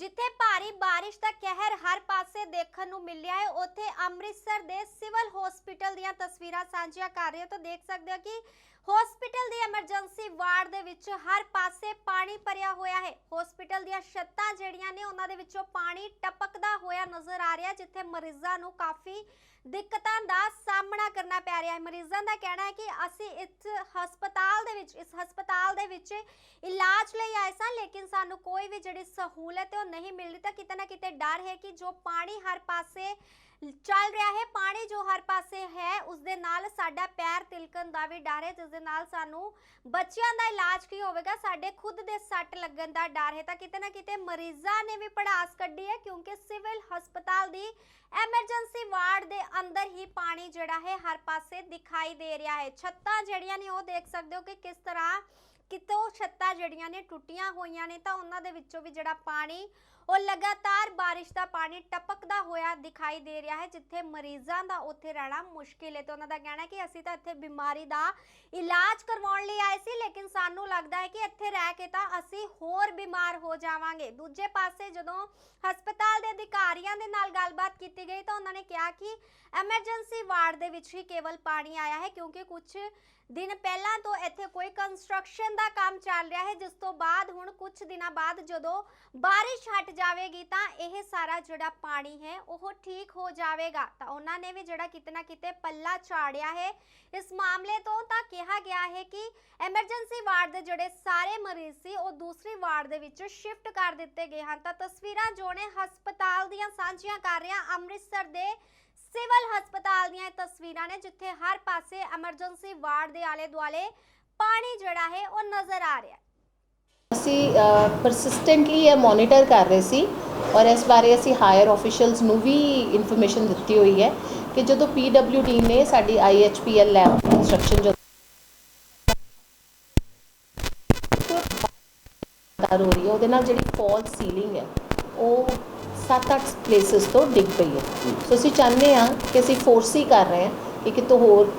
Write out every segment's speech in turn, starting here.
ਜਿੱਥੇ ਭਾਰੀ ਬਾਰਿਸ਼ ਦਾ ਕਹਿਰ ਹਰ ਪਾਸੇ ਦੇਖਣ ਨੂੰ ਮਿਲਿਆ ਹੈ, ਉੱਥੇ ਅੰਮ੍ਰਿਤਸਰ ਦੇ ਸਿਵਲ ਹਸਪੀਟਲ ਦੀਆਂ ਤਸਵੀਰਾਂ ਸਾਂਝੀਆਂ ਕਰ ਰਹੇ ਹੋ ਤਾਂ ਦੇਖ ਸਕਦੇ ਹੋ ਕਿ ਹਸਪੀਟਲ ਦੀ ਐਮਰਜੈਂਸੀ ਵਾਰਡ ਦੇ ਵਿੱਚ ਹਰ ਪਾਸੇ ਪਾਣੀ ਭਰਿਆ ਹੋਇਆ ਹੈ। ਹਸਪੀਟਲ ਦੀਆਂ ਛੱਤਾਂ ਜਿਹੜੀਆਂ ਨੇ, ਉਹਨਾਂ ਦੇ ਵਿੱਚੋਂ ਪਾਣੀ ਟਪਕਦਾ ਹੋਇਆ ਨਜ਼ਰ ਆ ਰਿਹਾ, ਜਿੱਥੇ ਮਰੀਜ਼ਾਂ ਨੂੰ ਕਾਫੀ ਦਿੱਕਤਾਂ ਦਾ ਸਾਹਮਣਾ ਕਰਨਾ ਪੈ ਰਿਹਾ ਹੈ। ਮਰੀਜ਼ਾਂ ਦਾ ਕਹਿਣਾ ਹੈ ਕਿ ਅਸੀਂ ਇਸ ਹਸਪਤਾਲ ਦੇ ਵਿੱਚ, ਇਸ ਹਸਪਤਾਲ ਦੇ ਵਿੱਚ ਇਲਾਜ ਲਈ ਆਏ ਸਾਂ, ਲੇਕਿਨ ਸਾਨੂੰ ਕੋਈ ਵੀ ਜਿਹੜੀ ਸਹੂਲਤ ਹੈ ਉਹ ਨਹੀਂ ਮਿਲ ਰਹੀ ਤਾਂ ਕਿਤੇ ਨਾ ਕਿਤੇ ਡਰ ਹੈ ਕਿ ਜੋ ਪਾਣੀ ਚੱਲ ਰਿਹਾ ਹੈ ਪਾਣੀ ਜੋ ਹਰ ਪਾਸੇ ਹੈ ਉਸ ਦੇ ਨਾਲ ਸਾਡਾ ਪੈਰ ਤਿਲਕਣ ਦਾ ਵੀ ਡਰ ਹੈ ਜਿਸ ਦੇ ਨਾਲ ਸਾਨੂੰ ਬੱਚਿਆਂ ਦਾ ਇਲਾਜ ਕੀ ਹੋਵੇਗਾ ਸਾਡੇ ਖੁਦ ਦੇ ਸੱਟ ਲੱਗਣ ਦਾ ਡਰ ਹੈ ਤਾਂ ਕਿਤੇ ਨਾ ਕਿਤੇ ਮਰੀਜ਼ਾਂ ਨੇ ਵੀ ਪੜਾਸ ਕੱਢੀ ਹੈ ਕਿਉਂਕਿ ਸਿਵਲ ਹਸਪਤਾਲ ਦੀ ਐਮਰਜੈਂਸੀ ਵਾਰਡ ਦੇ ਅੰਦਰ ਹੀ ਪਾਣੀ ਜਿਹੜਾ ਹੈ ਹਰ ਪਾਸੇ ਦਿਖਾਈ ਦੇ ਰਿਹਾ ਹੈ ਛੱਤਾਂ ਜਿਹੜੀਆਂ ਨੇ ਉਹ ਦੇਖ ਸਕਦੇ ਹੋ ਕਿ ਕਿਸ ਤਰ੍ਹਾਂ ਕਿਤੋਂ ਛੱਤਾਂ ਜਿਹੜੀਆਂ ਨੇ ਟੁੱਟੀਆਂ ਹੋਈਆਂ ਨੇ ਤਾਂ ਉਹਨਾਂ ਦੇ ਵਿੱਚੋਂ ਵੀ ਜਿਹੜਾ ਪਾਣੀ ਉਹ ਲਗਾਤਾਰ ਬਾਰਿਸ਼ ਦਾ ਪਾਣੀ ਟਪਕਦਾ ਹੋਇਆ ਦਿਖਾਈ ਦੇ ਰਿਹਾ ਹੈ, ਜਿੱਥੇ ਮਰੀਜ਼ਾਂ ਦਾ ਉੱਥੇ ਰਹਿਣਾ ਮੁਸ਼ਕਿਲ ਹੈ ਤੇ ਉਹਨਾਂ ਦਾ ਕਹਿਣਾ ਹੈ ਕਿ ਅਸੀਂ ਤਾਂ ਇੱਥੇ ਬਿਮਾਰੀ ਦਾ ਇਲਾਜ ਕਰਵਾਉਣ ਲਈ ਆਏ ਸੀ, ਲੇਕਿਨ ਸਾਨੂੰ ਲੱਗਦਾ ਹੈ ਕਿ ਇੱਥੇ ਰਹਿ ਕੇ ਤਾਂ ਅਸੀਂ ਹੋਰ ਬਿਮਾਰ ਹੋ ਜਾਵਾਂਗੇ। ਦੂਜੇ ਪਾਸੇ ਜਦੋਂ ਹਸਪਤਾਲ ਦੇ ਅਧਿਕਾਰੀਆਂ ਦੇ ਨਾਲ ਗੱਲਬਾਤ ਕੀਤੀ ਗਈ ਤਾਂ ਉਹਨਾਂ ਨੇ ਕਿਹਾ ਕਿ ਐਮਰਜੈਂਸੀ ਵਾਰਡ ਦੇ ਵਿੱਚ ਹੀ ਕੇਵਲ ਪਾਣੀ ਆਇਆ ਹੈ, ਕਿਉਂਕਿ ਕੁਝ ਦਿਨ ਪਹਿਲਾਂ ਤੋਂ ਇੱਥੇ ਕੋਈ ਕੰਸਟਰਕਸ਼ਨ ਦਾ ਕੰਮ ਚੱਲ ਰਿਹਾ ਹੈ, ਜਿਸ ਤੋਂ ਬਾਅਦ ਹੁਣ ਕੁਝ ਦਿਨਾਂ ਬਾਅਦ ਜਦੋਂ ਬਾਰਿਸ਼ ਹਟ ਜਾਵੇਗੀ ਤਾਂ ਇਹ ਸਾਰਾ ਜਿਹੜਾ ਪਾਣੀ ਹੈ ਉਹ ਠੀਕ ਹੋ ਜਾਵੇਗਾ। ਤਾਂ ਉਹਨਾਂ ਨੇ ਵੀ ਜਿਹੜਾ ਕਿਤੇ ਨਾ ਕਿਤੇ ਪੱਲਾ ਝਾੜਿਆ ਹੈ। ਇਸ ਮਾਮਲੇ ਤੋਂ ਤਾਂ ਕਿਹਾ ਗਿਆ ਹੈ ਕਿ ਐਮਰਜੈਂਸੀ ਵਾਰਡ ਦੇ ਜਿਹੜੇ ਸਾਰੇ ਮਰੀਜ਼ ਸੀ, ਉਹ ਦੂਸਰੀ ਵਾਰਡ ਦੇ ਵਿੱਚ ਸ਼ਿਫਟ ਕਰ ਦਿੱਤੇ ਗਏ ਹਨ। ਤਾਂ ਤਸਵੀਰਾਂ ਜੋ ਨੇ ਹਸਪਤਾਲ ਦੀਆਂ ਸਾਂਝੀਆਂ ਕਰ ਰਿਹਾ ਅੰਮ੍ਰਿਤਸਰ ਦੇ ਸਿਵਲ ਹਸਪਤਾਲ ਦੀਆਂ ਤਸਵੀਰਾਂ ਨੇ, ਜਿੱਥੇ ਹਰ ਪਾਸੇ ਐਮਰਜੈਂਸੀ ਵਾਰਡ ਦੇ ਆਲੇ ਦੁਆਲੇ ਪਾਣੀ ਜਿਹੜਾ ਹੈ ਉਹ ਨਜ਼ਰ ਆ ਰਿਹਾ ਹੈ। ਅਸੀਂ ਪਰਸਿਸਟੈਂਟਲੀ ਇਹ ਮੋਨੀਟਰ ਕਰ ਰਹੇ ਸੀ ਔਰ ਇਸ ਬਾਰੇ ਅਸੀਂ ਹਾਇਰ ਆਫੀਸ਼ੀਅਲਸ ਨੂੰ ਵੀ ਇਨਫੋਰਮੇਸ਼ਨ ਦਿੱਤੀ ਹੋਈ ਹੈ ਕਿ ਜਦੋਂ ਪੀਡਬਲਯੂਡੀ ਨੇ ਸਾਡੀ ਆਈਐਚਪੀਐਲ ਲੈਬ ਕੰਸਟਰਕਸ਼ਨ ਜੋ ਦਾਰ ਹੋ ਰਹੀ ਹੈ ਉਹਦੇ ਨਾਲ ਜਿਹੜੀ ਫਾਲ ਸੀਲਿੰਗ ਹੈ ਉਹ 7-8 ਪਲੇਸਸ ਤੋਂ ਡਿੱਗ ਪਈ ਹੈ। ਸੋ ਅਸੀਂ ਚਾਹੁੰਦੇ ਹਾਂ ਕਿ ਅਸੀਂ ਫੋਰਸੀ ਕਰ ਰਹੇ ਹਾਂ ਕਿ ਕਿਤੋਂ ਹੋਰ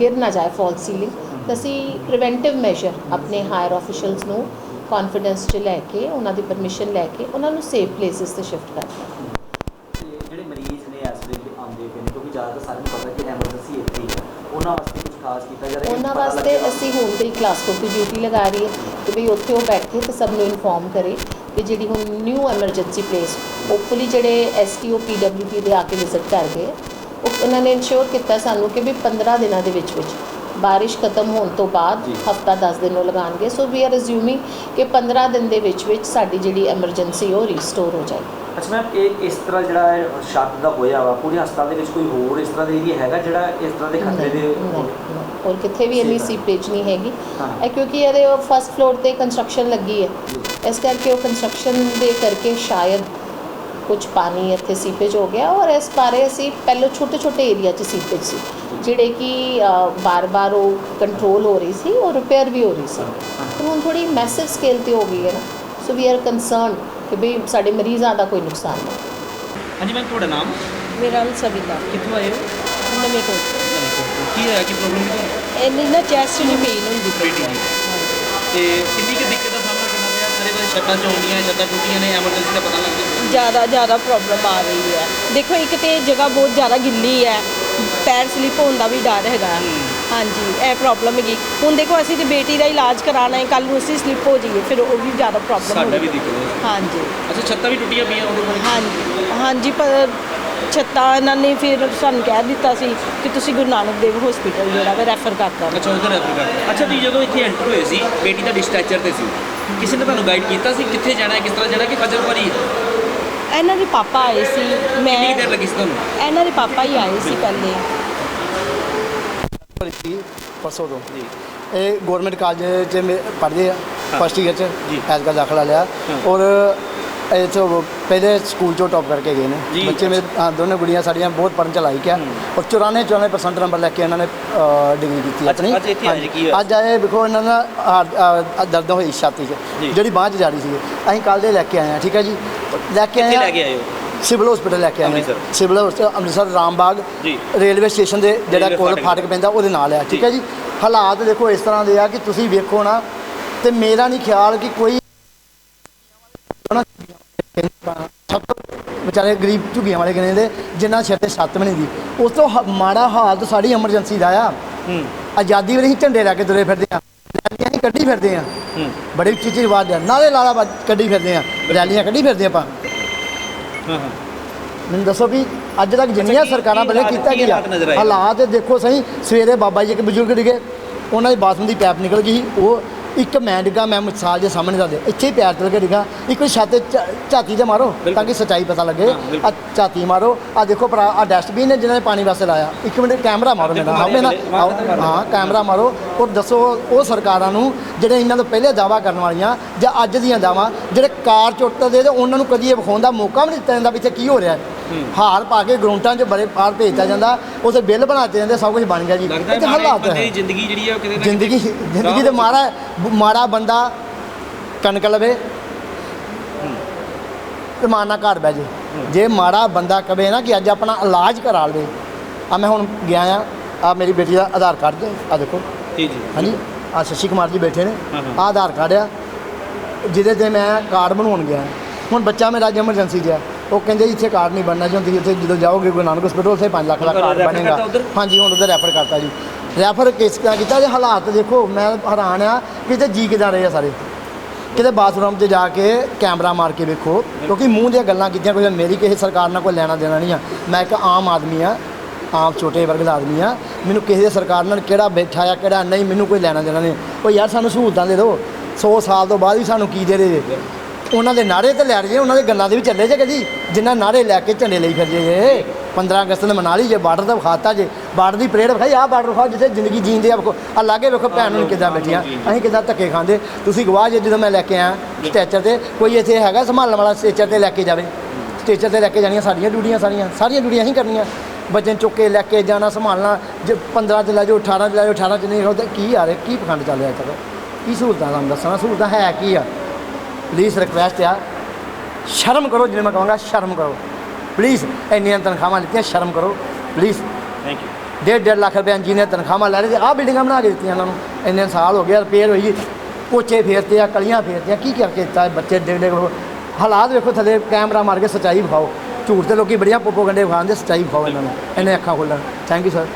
ਗਿਰ ਨਾ ਜਾਏ ਫਾਲ ਸੀਲਿੰਗ ਤਾਂ ਅਸੀਂ ਪ੍ਰੀਵੈਂਟਿਵ ਮੈਜਰ ਆਪਣੇ ਹਾਇਰ ਆਫੀਸ਼ੀਅਲਸ ਨੂੰ ਕੌਨਫੀਡੈਂਸ 'ਚ ਲੈ ਕੇ ਉਹਨਾਂ ਦੀ ਪਰਮਿਸ਼ਨ ਲੈ ਕੇ ਉਹਨਾਂ ਨੂੰ ਸੇਫ ਪਲੇਸਸ ਤੇ ਸ਼ਿਫਟ ਕਰਦੇ ਹਾਂ ਤੇ ਜਿਹੜੇ ਮਰੀਜ਼ ਨੇ ਇਸ ਵੇਲੇ ਆਉਂਦੇ ਪਏ ਨੇ ਕਿਉਂਕਿ ਜ਼ਿਆਦਾਤਰ ਸਾਰਿਆਂ ਨੂੰ ਪਤਾ ਕਿ ਐਮਰਜੈਂਸੀ ਇੱਥੇ ਹੀ ਹੈ ਉਹਨਾਂ ਵਾਸਤੇ ਕੁਝ ਖਾਸ ਕੀਤਾ ਜਾ ਰਿਹਾ ਹੈ ਉਹਨਾਂ ਵਾਸਤੇ ਅਸੀਂ ਹੁਣ ਤੇ ਕਲਾਸ ਦੀ ਡਿਊਟੀ ਲਗਾ ਰਹੀ ਹੈ ਕਿ ਵੀ ਉੱਥੇ ਉਹ ਬੈਠੇ ਤੇ ਸਭ ਨੂੰ ਇਨਫੋਰਮ ਕਰੇ ਕਿ ਜਿਹੜੀ ਹੁਣ ਨਿਊ ਐਮਰਜੈਂਸੀ ਪਲੇਸ ਹੋਪਫੁਲੀ ਜਿਹੜੇ ਐਸਟੀਓ ਪੀਡਬਲਯੂਪੀ ਦੇ ਆ ਕੇ ਵਿਜ਼ਿਟ ਕਰ ਗਏ ਉਹ ਉਹਨਾਂ ਨੇ ਇਨਸ਼ੋਰ ਕੀਤਾ ਸਾਨੂੰ ਕਿ ਵੀ 15 ਦਿਨਾਂ ਦੇ ਵਿੱਚ ਵਿੱਚ ਬਾਰਿਸ਼ ਖਤਮ ਹੋਣ ਤੋਂ ਬਾਅਦ। ਹਫਤਾ 10 ਦਿਨ ਉਹ ਲਗਾਉਣਗੇ। ਸੋ ਵੀ ਆਰ ਅਸਿਊਮਿੰਗ ਕਿ 15 ਦਿਨ ਦੇ ਵਿੱਚ ਵਿੱਚ ਸਾਡੀ ਜਿਹੜੀ ਐਮਰਜੈਂਸੀ ਉਹ ਰੀਸਟੋਰ ਹੋ ਜਾਏਗੀ। ਅੱਛਾ ਮੈਮ ਇਹ ਇਸ ਤਰ੍ਹਾਂ ਜਿਹੜਾ ਛੱਤ ਦਾ ਹੋਇਆ ਵਾ ਪੂਰੇ ਹਸਪਤਾਲ ਦੇ ਵਿੱਚ ਕੋਈ ਹੋਰ ਇਸ ਤਰ੍ਹਾਂ ਦਾ ਏਰੀਆ ਹੈਗਾ ਜਿਹੜਾ ਇਸ ਤਰ੍ਹਾਂ ਦੇ ਖਤਰੇ ਦੇ ਔਰ ਕਿੱਥੇ ਵੀ ਇੰਨੀ। ਸੀਪੇਜ ਨਹੀਂ ਹੈਗੀ। ਇਹ ਕਿਉਂਕਿ ਇਹਦੇ ਫਸਟ ਫਲੋਰ ਤੇ ਕੰਸਟਰਕਸ਼ਨ ਲੱਗੀ ਹੈ। ਇਸ ਕਰਕੇ ਉਹ ਕੰਸਟਰਕਸ਼ਨ ਦੇ ਕਰਕੇ ਸ਼ਾਇਦ ਕੁਝ ਪਾਣੀ ਇੱਥੇ ਸੀਪੇਜ ਹੋ ਗਿਆ ਔਰ ਇਸ ਬਾਰੇ ਅਸੀਂ ਪਹਿਲਾਂ ਛੋਟੇ ਛੋਟੇ ਏਰੀਆ 'ਚ ਸੀਪੇਜ ਸੀ। ਜਿਹੜੇ ਕਿ ਬਾਰ-ਬਾਰ ਉਹ ਕੰਟਰੋਲ ਹੋ ਰਹੀ ਸੀ ਔਰ ਰਿਪੇਅਰ ਵੀ ਹੋ ਰਹੀ ਸੀ। ਤੇ ਹੁਣ ਥੋੜੀ ਮੈਸਿਵ ਸਕੇਲ ਤੇ ਹੋ ਗਈ ਹੈ ਨਾ। ਸੋ ਵੀ ਆਰ ਕੰਸਰਨ ਕਿ ਵੀ ਸਾਡੇ ਮਰੀਜ਼ਾਂ ਦਾ ਕੋਈ ਨੁਕਸਾਨ ਨਾ ਹੋਵੇ। ਹਾਂਜੀ ਮੈਮ ਤੁਹਾਡਾ ਨਾਮ? ਮੇਰਾ ਨਾਮ ਸਵਿਤਾ। ਕਿੱਥੋਂ ਆਏ ਹੋ? ਨਵੇਂ ਕੋਲ ਕੀ ਹੋਇਆ? ਕੀ ਪ੍ਰੋਬਲਮ ਹੈ ਤੁਹਾਨੂੰ ਇੰਨੀ ਨਾ ਚੈਸਟ ਦੀ ਪੇਨ ਹੁੰਦੀ ਪਈ ਦੀ। ਤੇ ਕਿੰਨੀ ਕੁ ਦਿੱਕਤ ਦਾ ਸਾਹਮਣਾ ਕਰਨਾ ਪਿਆ? ਸਾਰੇ ਵਾਲੇ ਛੱਤਾਂ ਚੋਂਦੀਆਂ ਛੱਤਾਂ ਟੁੱਟੀਆਂ ਨੇ ਐਮਰਜੈਂਸੀ ਦਾ ਪਤਾ ਲੱਗ ਗਿਆ ਜ਼ਿਆਦਾ ਜ਼ਿਆਦਾ ਪ੍ਰੋਬਲਮ ਆ ਰਹੀ ਹੈ। ਦੇਖੋ ਇੱਕ ਤੇ ਜਗ੍ਹਾ ਬਹੁਤ ਜ਼ਿਆਦਾ ਗਿੱਲੀ ਹੈ। ਪੈਰ ਸਲਿਪ ਹੋਣ ਦਾ ਵੀ ਡਰ ਹੈਗਾ। ਹਾਂਜੀ ਇਹ ਪ੍ਰੋਬਲਮ ਹੈਗੀ। ਹੁਣ ਦੇਖੋ ਅਸੀਂ ਤੇ ਬੇਟੀ ਦਾ ਇਲਾਜ ਕਰਾਉਣਾ ਹੈ ਕੱਲ ਨੂੰ ਅਸੀਂ ਸਲਿਪ ਹੋ ਜਾਈਏ ਫਿਰ ਉਹ ਵੀ ਜ਼ਿਆਦਾ ਪ੍ਰੋਬਲਮ ਸਾਡਾ ਵੀ ਦਿੱਕਤ ਹਾਂਜੀ। ਅੱਛਾ ਛੱਤਾਂ ਵੀ ਟੁੱਟੀਆਂ ਪਈਆਂ ਉਹਦੇ ਬਾਰੇ? ਹਾਂਜੀ ਹਾਂਜੀ ਪਰ ਛੱਤਾਂ ਇਹਨਾਂ ਨੇ ਫਿਰ ਸਾਨੂੰ ਕਹਿ ਦਿੱਤਾ ਸੀ ਕਿ ਤੁਸੀਂ ਗੁਰੂ ਨਾਨਕ ਦੇਵ ਹਸਪੀਟਲ ਜਿਹੜਾ ਵਾ ਰੈਫਰ ਕਰਤਾ ਅੱਛਾ ਉਧਰ ਰੈਫਰ ਕਰ ਅੱਛਾ ਤੁਸੀਂ ਜਦੋਂ ਇੱਥੇ ਐਂਟਰ ਹੋਏ ਸੀ ਬੇਟੀ ਦਾ ਡਿਸਟੈਚਰ ਤੇ ਸੀ ਕਿਸੇ ਨੇ ਤੁਹਾਨੂੰ ਗਾਈਡ ਕੀਤਾ ਸੀ ਕਿੱਥੇ ਜਾਣਾ ਹੈ ਕਿਸ ਤਰ੍ਹਾਂ ਜਾਣਾ ਕਿ ਖਜਲ ਭਰੀ ਇਹਨਾਂ ਦੇ ਪਾਪਾ ਆਏ ਸੀ ਮੈਂ ਕਿੰਨੀ ਦੇਰ ਲੱਗੀ ਸੀ ਤੁਹਾਨੂੰ? ਇਹਨਾਂ ਦੇ ਪਾਪਾ ਹੀ ਆਏ ਸੀ ਪਹਿਲੇ। ਸੀ ਪਰਸੋਂ ਤੋਂ। ਜੀ ਇਹ ਗਵਰਨਮੈਂਟ ਕਾਲਜ 'ਚ ਮੇ- ਪੜ੍ਹਦੇ ਆ। ਫਸਟ ਈਅਰ 'ਚ। ਜੀ। ਐਸ ਦਾਖਲਾ ਲਿਆ। ਔਰ ਇਹ ਤੋਂ ਪਹਿਲੇ ਸਕੂਲ 'ਚੋਂ ਟੌਪ ਕਰਕੇ ਗਏ ਨੇ। ਬੱਚੇ ਮੇਰੇ ਹਾਂ, ਦੋਨੇ ਗੁੜੀਆਂ ਸਾਡੀਆਂ ਬਹੁਤ ਪੜ੍ਹਨ ਚ ਲਾਇਕ ਆ। ਔਰ 94 94% ਨੰਬਰ ਲੈ ਕੇ ਇਹਨਾਂ ਨੇ ਡਿਗਰੀ ਕੀਤੀ ਅੱਜ- ਅੱਜ ਆਏ ਵੇਖੋ ਇਹਨਾਂ ਦਾ ਦਰਦ ਹੋਈ ਛਾਤੀ 'ਚ। ਜਿਹੜੀ ਬਾਂਹ 'ਚ ਜਾ ਰਹੀ ਸੀ ਅਸੀਂ ਕੱਲ੍ਹ ਦੇ ਲੈ ਕੇ ਆਏ ਆ ਠੀਕ ਹੈ ਜੀ? ਲੈ ਕੇ ਆਏ ਕਿੱਥੇ ਆ ਲੈ ਕੇ ਆਏ ਹੋ ਸਿਵਲ ਹਸਪੀਟਲ ਲੈ ਕੇ ਆਏ ਅੰਮ੍ਰਿਤਸਰ। ਹਾਂ। ਸਿਵਲ ਹਸਪੀਟਲ ਅੰਮ੍ਰਿਤਸਰ ਰਾਮਬਾਗ ਜੀ। ਰੇਲਵੇ ਸਟੇਸ਼ਨ ਦੇ ਜਿਹੜਾ ਰੇਲਵੇ ਕੋਲ ਫਾਟਕ ਫਾਟਕ ਪੈਂਦਾ ਉਹਦੇ ਨਾਲ ਆ ਠੀਕ। ਹੈ ਜੀ ਹਾਲਾਤ ਦੇਖੋ ਇਸ ਤਰ੍ਹਾਂ ਦੇ ਆ ਕਿ ਤੁਸੀਂ ਵੇਖੋ ਨਾ ਤੇ ਮੇਰਾ ਨਹੀਂ ਖਿਆਲ ਕਿ ਕੋਈ ਵਿਚਾਰੇ ਗਰੀਬ ਝੁੱਗੀਆਂ ਵਾਲੇ ਗਨੇ ਦੇ ਜਿਨ੍ਹਾਂ ਸਿਰ ਤੇ ਛੱਤ ਵੀ ਨਹੀਂ ਦੀ ਉਸ ਤੋਂ ਹ- ਮਾੜਾ ਹਾਲ ਤਾਂ ਸਾਡੀ ਐਮਰਜੈਂਸੀ ਦਾ ਆ ਹੂੰ ਆਜ਼ਾਦੀ ਵੇਲੇ ਅਸੀਂ ਝੰਡੇ ਲੈ ਕੇ ਤੁਰੇ ਫਿਰਦੇ ਆ ਕੱਢੀ ਫਿਰਦੇ ਆ। ਹੂੰ। ਬੜੀ ਉੱਚੀ ਉੱਚੀ ਆਵਾਜ਼ ਆ। ਨਾਲੇ ਲਾਲਾ ਕੱਢੀ ਫਿਰਦੇ ਆ। ਰੈਲੀਆਂ ਕੱਢੀ ਫਿਰਦੇ ਆਪਾਂ। ਹਾਂ ਹਾਂ। ਮੈਨੂੰ ਦੱਸੋ ਵੀ ਅੱਜ ਤੱਕ ਜਿੰਨੀਆਂ ਸਰਕਾਰਾਂ ਵੱਲੋਂ ਕੀਤਾ ਗਿਆ ਹਾਲਾਤ ਦੇਖੋ ਸਹੀ ਸਵੇਰੇ ਬਾਬਾ ਜੀ ਇੱਕ ਬਜ਼ੁਰਗ ਡਿਗੇ। ਉਹਨਾਂ ਦੀ ਬਾਥਰੂਮ ਦੀ ਪੈਪ ਨਿਕਲ ਗਈ ਸੀ। ਉਹ ਇੱਕ ਮੈਂ ਡਿੱਗਾ ਮੈਂ ਮਿਸਾਲ ਦੇ ਸਾਹਮਣੇ ਦੱਸਦੇ। ਇੱਥੇ ਹੀ ਪੈਰ ਤਲ ਕੇ ਡਿੱਗਾ। ਇੱਕ ਛੱਤ ਤੇ ਝਾ- ਝਾਤੀ ਤੇ ਮਾਰੋ। ਤਾਂ ਕਿ ਸੱਚਾਈ ਪਤਾ ਲੱਗੇ। ਆ ਝਾਤੀ ਮਾਰੋ। ਆ ਦੇਖੋ ਭਰਾ ਆ ਡਸਟਬਿਨ ਹੈ ਜਿਨ੍ਹਾਂ ਨੇ ਪਾਣੀ ਵਾਸਤੇ ਲਾਇਆ। ਇੱਕ ਮਿੰਟ ਕੈਮਰਾ ਮਾਰੋ ਮੇਰਾ ਹਾਂ ਮੇਰਾ ਹਾਂ ਕੈਮਰਾ ਮਾਰੋ। ਔਰ ਦੱਸੋ ਉਹ ਸਰਕਾਰਾਂ ਨੂੰ ਜਿਹੜੇ ਇਹਨਾਂ ਤੋਂ ਪਹਿਲੇ ਦਾਵਾ ਕਰਨ ਵਾਲੀਆਂ ਜਾਂ ਅੱਜ ਦੀਆਂ ਦਾਵਾ ਜਿਹੜੇ ਕਾਰ ਚੁੱਟਦੇ ਤੇ ਉਹਨਾਂ ਨੂੰ ਕਦੀ ਇਹ ਵਿਖਾਉਣ ਦਾ ਮੌਕਾ ਵੀ ਨਹੀਂ ਦਿੱਤਾ ਜਾਂਦਾ ਵੀ ਇੱਥੇ ਕੀ ਹੋ ਰਿਹਾ ਹੈ। ਹਾਰ ਪਾ ਕੇ ਗਰਾਊਂਡਾਂ 'ਚ ਬੜੇ ਪਾਰ ਭੇਜਿਆ ਜਾਂਦਾ ਉਸੇ ਬਿੱਲ ਬਣਾਤੇ ਜਾਂਦੇ ਸਭ ਕੁਝ ਬਣ ਗਿਆ ਜੀ। ਲੱਗਦਾ ਹੈ ਹਾਲਾਤ ਹੈ। ਜ਼ਿੰਦਗੀ ਜਿਹੜੀ ਆ ਉਹ ਕਿਤੇ ਜ਼ਿੰਦਗੀ ਜ਼ਿੰਦਗੀ ਤੇ ਮਾੜਾ ਮਾੜਾ ਬੰਦਾ ਕਣਕ ਲਵੇ ਤੇ ਮਾਨਾ ਘਰ ਬਹਿ ਜੇ। ਜੇ ਮਾੜਾ ਬੰਦਾ ਕਵੇ ਨਾ ਕਿ ਅੱਜ ਆਪਣਾ ਇਲਾਜ ਕਰਾ ਲਵੇ ਆ ਮੈਂ ਹੁਣ ਗਿਆ ਆ ਆ ਮੇਰੀ ਬੇਟੀ ਦਾ ਆਧਾਰ ਕਾਰਡ ਦੇ ਆ ਦੇਖੋ। ਜੀ ਜੀ। ਹਾਂਜੀ ਆ ਸ਼ਸ਼ੀ ਕੁਮਾਰ ਜੀ ਬੈਠੇ ਨੇ ਹਾਂ, ਹਾਂ। ਆ ਆਧਾਰ ਕਾਰਡ ਆ ਜਿਹਦੇ ਤੇ ਮੈਂ ਕਾਰਡ ਬਣਾਉਣ ਗਿਆ। ਹੁਣ ਬੱਚਾ ਮੇਰਾ ਅੱਜ ਐਮਰਜੈਂਸੀ 'ਚ ਆ। ਉਹ ਕਹਿੰਦੇ ਇੱਥੇ ਕਾਰਡ ਨਹੀਂ ਬਣਨਾ ਤੁਸੀਂ ਉੱਥੇ ਜਦੋਂ ਜਾਓਗੇ ਗੁਰੂ ਨਾਨਕ ਹਸਪੀਟਲ ਉੱਥੇ 5 ਲੱਖ ਦਾ ਕਾਰਡ ਬਣੇਗਾ। ਉੱਧਰ? ਹਾਂਜੀ ਹੁਣ ਉਹਦਾ ਰੈਫਰ ਕਰਤਾ ਜੀ। ਰੈਫਰ ਕਿਸ ਤਰ੍ਹਾਂ ਕੀਤਾ? ਜੇ ਹਾਲਾਤ ਦੇਖੋ ਮੈਂ ਹੈਰਾਨ ਆ ਕਿ ਤੇ ਜੀ ਕਿਦਾਂ ਰਹੇ ਆ ਸਾਰੇ। ਕਿਤੇ ਬਾਥਰੂਮ 'ਚ ਜਾ ਕੇ ਕੈਮਰਾ ਮਾਰ ਕੇ ਵੇਖੋ ਕਿਉਂਕਿ ਮੂੰਹ ਦੀਆਂ ਗੱਲਾਂ ਕੀਤੀਆਂ ਕੋਈ ਮੇਰੀ ਕਿਸੇ ਸਰਕਾਰ ਨਾਲ ਕੋਈ ਲੈਣਾ ਦੇਣਾ ਨਹੀਂ ਆ। ਮੈਂ ਇੱਕ ਆਮ ਆਦਮੀ ਆ ਆਮ ਛੋਟੇ ਵਰਗ ਦਾ ਆਦਮੀ ਆ। ਮੈਨੂੰ ਕਿਸੇ ਦੇ ਸਰਕਾਰ ਨਾਲ ਕਿਹੜਾ ਬੈਠਾ ਆ ਕਿਹੜਾ ਨਹੀਂ ਮੈਨੂੰ ਕੋਈ ਲੈਣਾ ਦੇਣਾ ਨਹੀਂ। ਉਹ ਯਾਰ ਸਾਨੂੰ ਸਹੂਲਤਾਂ ਦੇ ਦਿਓ। 100 ਸਾਲ ਤੋਂ ਬਾਅਦ ਵੀ ਸਾਨੂੰ ਕੀ ਦੇ ਰਹੇ ਉਹਨਾਂ ਦੇ ਨਾਰੇ ਤੇ ਲੈ ਰਹੇ ਉਹਨਾਂ ਦੇ ਗੱਲਾਂ ਦੇ ਵੀ ਚੱਲੇ ਜੇ ਕਦੀ। ਜਿੰਨਾ ਨਾਰੇ ਲੈ ਕੇ ਝੰਡੇ ਲਈ ਫਿਰਦੇ ਜੇ। 15 ਅਗਸਤ ਨੇ ਮਨਾ ਲਈ ਜੇ, ਬਾਰਡਰ ਤਾਂ ਵਿਖਾਤਾ ਜੇ। ਬਾਰਡਰ ਦੀ ਪਰੇਡ ਵਿਖਾਈ ਆ ਬਾਰਡਰ ਵਿਖਾਓ ਜਿੱਥੇ ਜ਼ਿੰਦਗੀ ਜੀਂਦੇ ਆ। ਵੇਖੋ ਆ ਲਾਗੇ ਵੇਖੋ ਭੈਣ ਨੂੰ ਕਿੱਦਾਂ ਬੈਠੀਆਂ। ਅਸੀਂ ਕਿੱਦਾਂ ਧੱਕੇ ਖਾਂਦੇ। ਤੁਸੀਂ ਗਵਾਹ ਜੇ ਜਦੋਂ ਮੈਂ ਲੈ ਕੇ ਆਇਆ ਸਟੈਚਰ ਤੇ। ਕੋਈ ਇੱਥੇ ਹੈਗਾ ਸੰਭਾਲਣ ਵਾਲਾ ਸਟੇਚਰ ਤੇ ਲੈ ਕੇ ਜਾਵੇ? ਸਟੇਚਰ ਤੇ ਲੈ ਕੇ ਜਾਣੀਆਂ ਸਾਡੀਆਂ ਡਿਊਟੀਆਂ, ਸਾਰੀਆਂ ਸਾਰੀਆਂ ਡਿਊਟੀਆਂ ਅਸੀਂ ਕਰਨੀਆਂ। ਬੱਚੇ ਨੂੰ ਚੁੱਕ ਕੇ ਲੈ ਕੇ ਜਾਣਾ, ਸੰਭਾਲਣਾ, ਜੇ 15 ਚ ਲੈ ਜਾਓ 18 ਚ ਲੈ ਜਾਓ 18 ਚ ਨਹੀਂ ਹੋ ਤਾਂ ਕੀ ਆ ਰਿਹਾ ਕੀ ਪਖੰਡ ਚੱਲ ਰਿਹਾ ਇੱਥੇ? ਕੀ ਸਹੂਲਤਾਂ ਤੁਹਾਨੂੰ ਦੱਸਣਾ ਸਹੂਲਤਾਂ ਹੈ ਕੀ ਆ? ਪਲੀਜ਼ ਰਿਕਵੈਸਟ ਆ ਸ਼ਰਮ ਕਰੋ ਜਿਵੇਂ ਮੈਂ ਕਹਾਂਗਾ ਸ਼ਰਮ ਕਰੋ ਪਲੀਜ਼ ਇੰਨੀਆਂ ਤਨਖਾਹਾਂ ਲਿੱਤੀਆਂ ਸ਼ਰਮ ਕਰੋ ਪਲੀਜ਼ ਥੈਂਕ ਯੂ ਡੇਢ ਡੇਢ ਲੱਖ ਰੁਪਏ ਇੰਜੀਨੀਅਰ ਤਨਖਾਹਾਂ ਲੈ ਰਹੇ ਤੇ ਆਹ ਬਿਲਡਿੰਗਾਂ ਬਣਾ ਕੇ ਦਿੱਤੀਆਂ ਇਹਨਾਂ ਨੂੰ ਇੰਨੇ ਸਾਲ ਹੋ ਗਏ ਰਿਪੇਅਰ ਹੋਈ ਪੋਚੇ ਫੇਰਤੇ ਆ ਕਲੀਆਂ ਫੇਰਤੀਆਂ ਕੀ ਕਰਕੇ ਦਿੱਤਾ ਬੱਚੇ ਡੇਢ ਡੇਢ ਹਾਲਾਤ ਵੇਖੋ ਥੱਲੇ ਕੈਮਰਾ ਮਾਰ ਕੇ ਸੱਚਾਈ ਵਿਖਾਓ ਝੂਠ ਤੇ ਲੋਕੀ ਬੜੀਆਂ ਪੋਪੋ ਗੰਡੇ ਵਿਖਾਉਂਦੇ ਸੱਚਾਈ ਵਿਖਾਓ ਇਹਨਾਂ ਨੂੰ ਇਹਨੇ ਅੱਖਾਂ ਖੋਲਣ ਥੈਂਕ ਯੂ ਸਰ